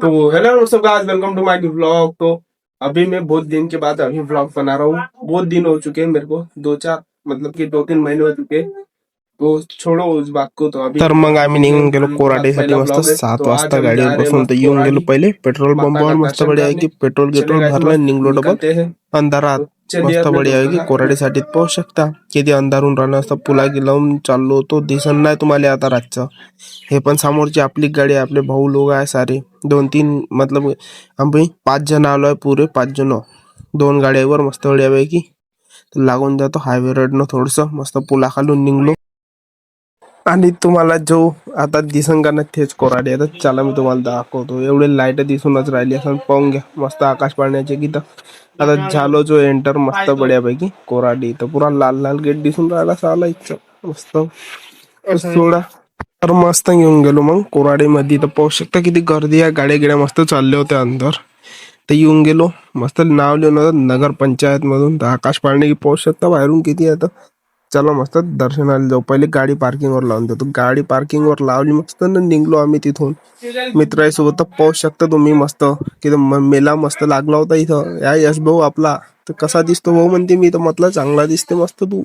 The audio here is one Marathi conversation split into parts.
तो hello sub guys welcome to my vlog तो अभी मैं बहुत दिन के बाद अभी व्लॉग बना रहा हूँ। बहुत दिन हो चुके हैं मेरे को दो चार मतलब कि दो तीन महीने हो चुके तो छोडो उस बात को तो अभी तर मग आम्ही निघून गेलो कोराडेसाठी मस्त आहे. सात वाजता गाडीवर बसून हैं तर येऊन. गेलो पहिले. पेट्रोल पंपावर का मस्त बढिया करने. की पेट्रोल गिट्रोल भरलं निघलो डबल हैं. अंधारात चलिए मस्त बढिया आहे की कोराडीसाठी पाहू शकता. किती अंधारून राहिलं असतं पुला लावून चाललो तो दिसन नाही तुम्हाला आता रातचं. हे पण समोरची आपली गाडी आहे आपले भाऊ लोक आहे सारे. दोन तीन मतलब आम्ही पाच जण आलोय पुरे पाच जण. दोन गाड्यावर मस्त बढियापैकी लागून जातो हायवे रोडनं थोडस. मस्त पुला खालून निघलो. आणि तुम्हाला जो आता दिसन का ना तेच कोराडे आता चला मी तुम्हाला दाखवतो. एवढे लाइट दिसूनच राहिली असं पाहून घ्या. मस्त आकाश पाळण्याचे गीत आता झालो जो एंटर मस्त बढ्यापैकी कोराडी. तर पुरा लाल लाल गेट दिसून राहिला साला इच्छा मस्त. सोडा. तर मस्त घेऊन गेलो मग कोराडी मध्ये तर पाहू शकता किती गर्दी आहे. गाड्या गिड्या मस्त चालले होते अंदर. तर येऊन गेलो. मस्त नाव लिहून होतं नगर पंचायत मधून तर आकाश पाळणे पाहू शकता बाहेरून किती आहे तर. चला मस्त दर्शनाला जाऊ. पहिले गाडी पार्किंगवर लावून देतो. गाडी पार्किंगवर लावली मस्त न निघलो आम्ही तिथून. मित्रासोबत पाहू शकता तुम्ही मस्त. कि मेला मस्त लागला होता इथं. या यश भाऊ आपला. तर कसा दिसतो भाऊ म्हणते मी तर म्हटलं चांगला दिसते मस्त तू.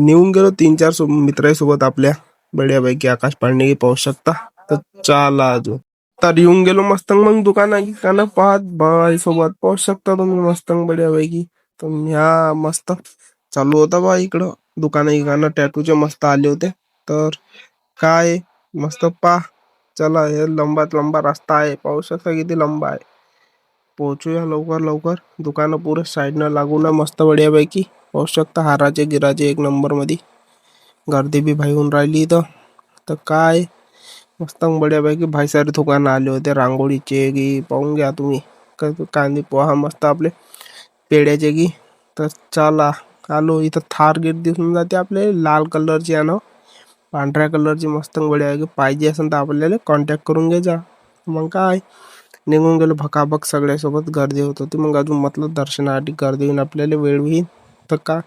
निघून गेलो तीन चार सो- मित्रांसोबत आपल्या. बढ्यापैकी आकाश पांडे पाहू शकता. तर चला अजून. तर येऊन गेलो मस्त मग दुकाना गिकाना पाहत बाई सोबत पाहू शकता तुम्ही मस्त बढ्यापैकी. तर ह्या मस्त. चालू होता बा इकडं. दुकानं गिकानं टॅटूचे मस्त आले होते. तर काय मस्त पा. चला हे लंबात लंबा रस्ता आहे. पाहू शकता किती लंबा आहे. पोहोचूया लवकर लवकर. दुकानं पुरे साईडनं लागून ना मस्त बढियापैकी. पाहू शकता हाराचे गिराचे एक नंबरमध्ये गर्दी बी भाई होऊन राहिली इथं. तर काय? मस्त बढियापैकी भाई सारे दुकानं आले होते. रांगोळीचे गी पाहून घ्या तुम्ही. कांदे पोहा मस्त आपले. पेड्याचे गी तर चला. आलो इथं थार गेट दिसून जाते आपले लाल कलरची आहे पांढऱ्या कलरची मस्त बढिया पाहिजे असेल तर आपल्याला कॉन्टॅक्ट करून घ्यायचा. मग काय? निघून गेलो भकाभक सगळ्यासोबत गर्दी होत होती. मग अजून म्हटलं दर्शनासाठी गर्दी होईन आपल्याला वेळ होईल. तर का?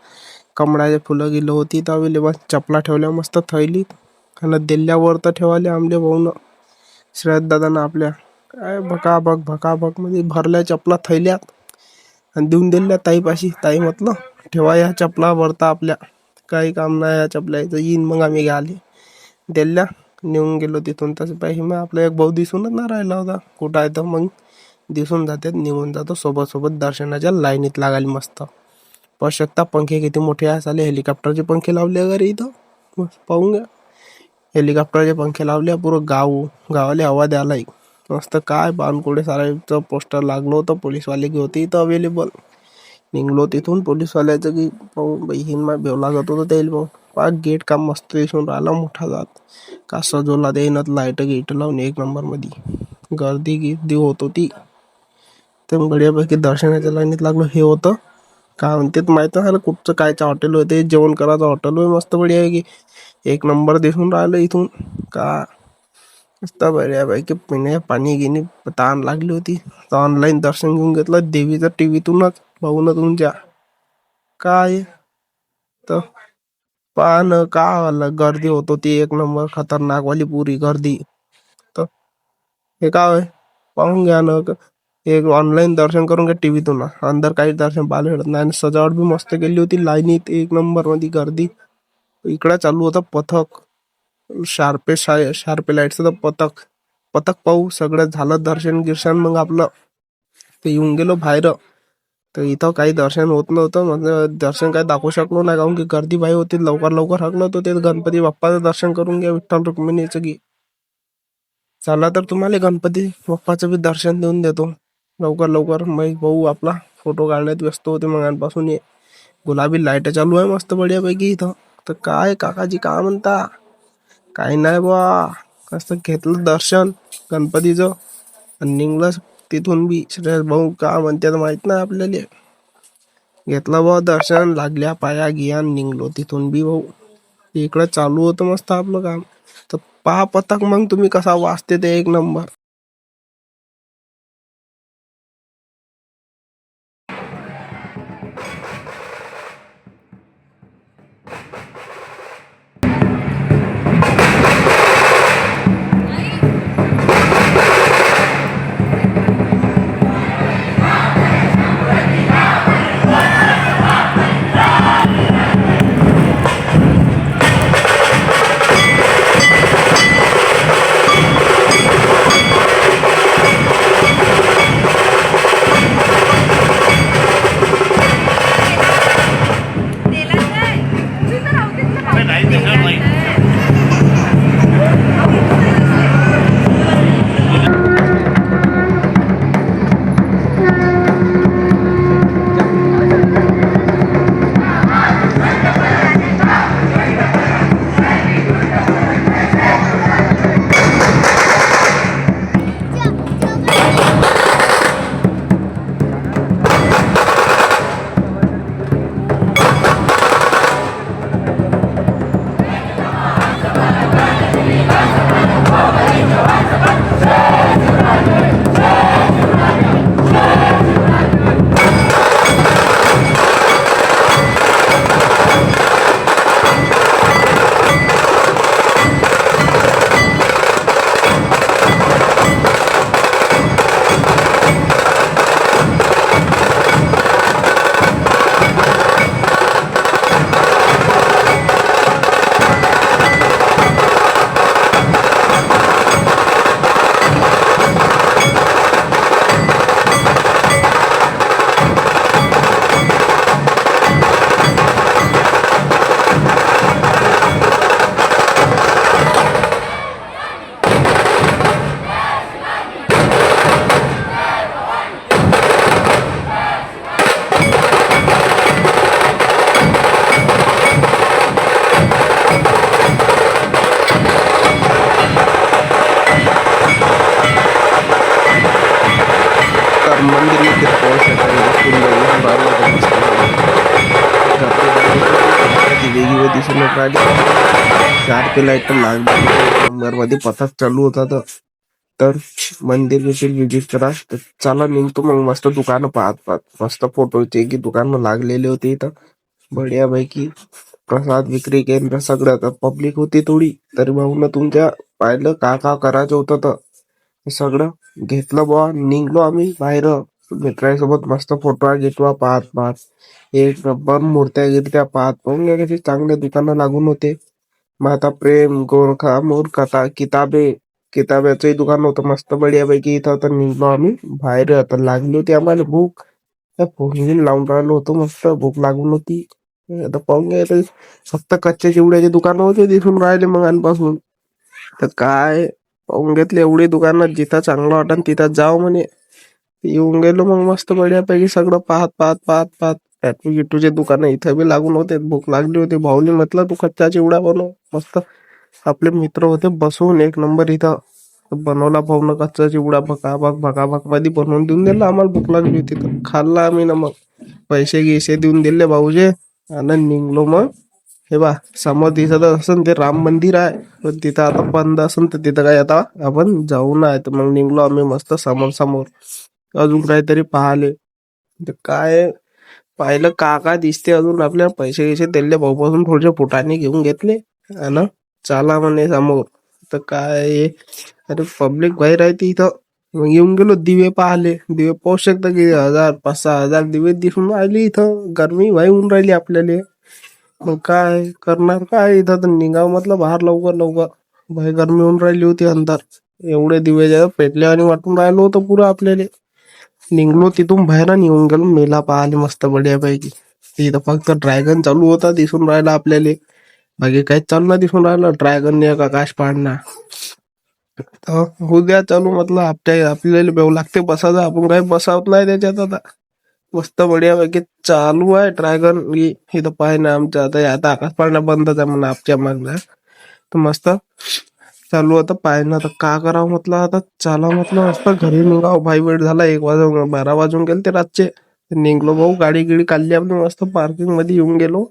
कमळाचे फुलं गेलं होती तर अवेलेबल चपला ठेवल्या मस्त थैलीत आणि दिल्ल्यावर तर ठेवाले आमले भाऊन श्रेयत आपल्या काय भकाभक भकाभक म्हणजे भरल्या चपला थैल्यात. आणि देऊन दिल्या ताईपाशी. ताई म्हटलं ठेवा या चपला भरता आपल्या. काही काम नाही या इथं. येईन मग आम्ही घ्याले दिल्या. नेऊन गेलो तिथून. तसं पाहिजे मग आपला एक भाऊ दिसूनच ना राहिला होता. कुठं आहे तर मग? दिसून जाते. निघून जातो. सोबत सोबत दर्शनाच्या लाईनीत लागायला मस्त. पाहू शकता पंखे किती मोठे असाले. हेलिकॉप्टरचे पंखे लावले वगैरे इथं. मस्त. पाहून घ्या. हेलिकॉप्टरचे पंखे लावले पुरं गाव. गावाला हवा द्यायला मस्त. काय बानकुडे सारायचं. पोस्टर लागलं होतं. पोलीसवाले की होते इथं अवेलेबल निघलो तिथून पोलीसवाल्याचं की पाहून बाई हिन भेवला जात तर त्याला पाहून पा गेट काम मस्त दिसून राहिला मोठा जात. का सजवला देईनात लाइट गेट लावून एक नंबरमध्ये गर्दी गिर्दी होत होती. तर बढियापैकी दर्शनाच्या लाईनीत लागलो. हे होतं. का म्हणते माहीत झालं कुठचं कायचं हॉटेल होते जेवण करायचं हॉटेल होय. मस्त बढिया आहे की एक नंबर दिसून राहिलं इथून. का? मस्त बढियापैकी पिण्या पाणी घेणे ताण लागली होती. तर ऑनलाईन दर्शन घेऊन घेतलं. देवीचं टी व्हीतूनच भाऊन तुमच्या काय तर पान का वाला गर्दी होत होती. एक नंबर खतरनाक वाली पुरी गर्दी. तर हे काय पाहून घ्या ना. एक ऑनलाईन दर्शन करून घ्या टीव्हीतून अंदर काही दर्शन पाहायला भेटत नाही. आणि सजावट बी मस्त केली होती. लाईनीत एक नंबरमध्ये गर्दी. इकडे चालू होतं पथक. शार्पे शाय शार्पे लाईटचं तर पथक. पथक पाहू. सगळं झालं दर्शन गिर्शन मग आपलं. ते येऊन गेलो बाहेर. तर इथं काही दर्शन होत नव्हतं. म्हणजे दर्शन काही दाखवू शकलो नाही. काऊन की गर्दी बाई होती. लवकर लवकर हकलो होतो. ते गणपती बाप्पाचं दर्शन करून घ्या विठ्ठल रुक्मिणीचं की चला तर तुम्हाला गणपती बाप्पाचं बी दर्शन देऊन देतो. लवकर लवकर. मग भाऊ आपला फोटो काढण्यात व्यस्त होते. मगांपासून ये गुलाबी लाइट चालू आहे मस्त बढियापैकी इथं. तर काय काकाजी काय म्हणता? काही नाही बा कसं घेतलं दर्शन गणपतीचं. आणि निघलं तिथून बी श्रेयस भाऊ का म्हणतात माहीत नाही आपल्याला. घेतलं बा दर्शन लागल्या पाया गियान निघलो तिथून बी भाऊ. इकडं चालू होतं मस्त आपलं काम. तर पहा पथक मग तुम्ही कसा वाचते ते एक नंबर. राहिली. चार ते लाइट लागली नंबरमध्ये चालू होता तर तर मंदिर विशेष विजिट करा तर चला निघतो मग मस्त दुकानं पाहत पाहत. मस्त फोटो होते की दुकान लागलेले होते इथं. बढिया पैकी प्रसाद विक्री केंद्र सगळं. तर पब्लिक होती थोडी तरी भाऊन तुमच्या पाहिलं का का करायचं होतं तर. सगळं घेतलं बुवा. निघलो आम्ही बाहेर. मित्रांसोबत मस्त फोटो घेतवा पाहत पाहत. एक नंबर मूर्त्या गिरत्या पाहत पाहून घ्या कशी चांगले दुकानं लागून होते. माता प्रेम गोरखा मूर्खता किताबे किताब्याचंही दुकान होतं मस्त बढियापैकी इथं तर निघलो आम्ही. बाहेर आता लागली होती आम्हाला भूक. त्या फोन लावून राहिलो होतो मस्त भूक लागून होती. आता पाहून घ्या फक्त कच्च्या चिवड्याचे दुकान होते दिसून राहिले मग पासून तर काय पाहून घेतले एवढी दुकानात जिथं चांगलं वाटन तिथं जाव म्हणे. येऊन गेलो मग मस्त बढ्यापैकी सगळं पाहत पाहत पाहत पाहत. टॅटू गिटूचे दुकानं इथं बी लागून होते भूक लागली होती. भाऊनी म्हटलं तू कच्चा चिवडा बनव. मस्त आपले मित्र होते बसून एक नंबर इथं बनवला भाऊन कच्चा चिवडा. भकाभाक भकाभकमध्ये बनवून देऊन दिला. आम्हाला भूक लागली होती तर खाल्ला आम्ही ना मग. पैसे गिसे देऊन दिले भाऊजे. आणि निघलो मग. हे बा समोर दिसत असन ते राम मंदिर आहे. पण तिथं आता बंद असन तर तिथं काय आता आपण जाऊ ना तर मग निघलो आम्ही मस्त समोर समोर अजून काहीतरी पाहले. ते काय पाहिलं का काय दिसते अजून आपल्याला. पैसे गिसे दिले भाऊपासून थोडेसे फुटाने घेऊन घेतले. आणि चाला म्हणे समोर. तर काय अरे पब्लिक बाहेर आहे ती इथं. मग येऊन गेलो दिवे पाहले. दिवे पाहू शकता की हजार पाच सहा हजार दिवे दिसून राहिले इथं. गरमी वाई होऊन राहिली आपल्याला. मग काय करणार? काय इथं? तर निघाव म्हटलं बाहेर लवकर लवकर. बाहेर गरमी होऊन राहिली होती अंदर एवढे दिवे ज्या पेटले आणि वाटून राहिलो होतं पुरं आपल्याला. निघलो तिथून बाहेर आणि येऊन गेलो. मेला पाहिले मस्त बढियापैकी. तिथं फक्त ड्रॅगन चालू होता दिसून राहिला आपल्याला. बाकी काहीच चालू नाही दिसून राहिलं. ड्रॅगन ने आकाश पाडणं तर होऊ द्या चालू म्हटलं आपल्या आपल्याला बेव लागते बसायचं आपण काही बसावत नाही त्याच्यात आता. मस्त बढियापैकी चालू आहे ड्रॅगन इथं पाय ना आमच्या. आता आता आकाश पाडणं बंदच आहे म्हणा आपच्या मागला तर मस्त चालू आता पाह्यनं आता का करावं म्हटलं? आता चला म्हटलं मस्त घरी निघाव. भाई वेळ झाला एक वाजून बारा वाजून गेले ते रातचे. निघलो भाऊ गाडी गिडी काढली आपण मस्त पार्किंगमध्ये येऊन गेलो.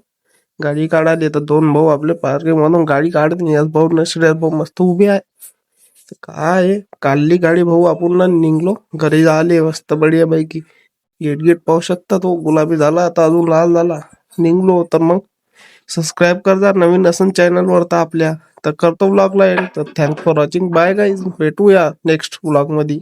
गाडी काढायला तर दोन भाऊ आपले पार्किंग मधून गाडी काढत नाही. याच भाऊ नसले भाऊ मस्त उभे आहे. काय आहे, काढली गाडी भाऊ आपण ना निघलो. घरी झाले मस्त बढिया पैकी गेट गेट पाहू शकता तो गुलाबी झाला आता अजून लाल झाला. निघलो तर मग सबस्क्राईब करजा नवीन असन चॅनल वर तर आपल्या. तर करतो ब्लॉगला एंड तर thanks for watching bye guys भेटूया नेक्स्ट ब्लॉगमध्ये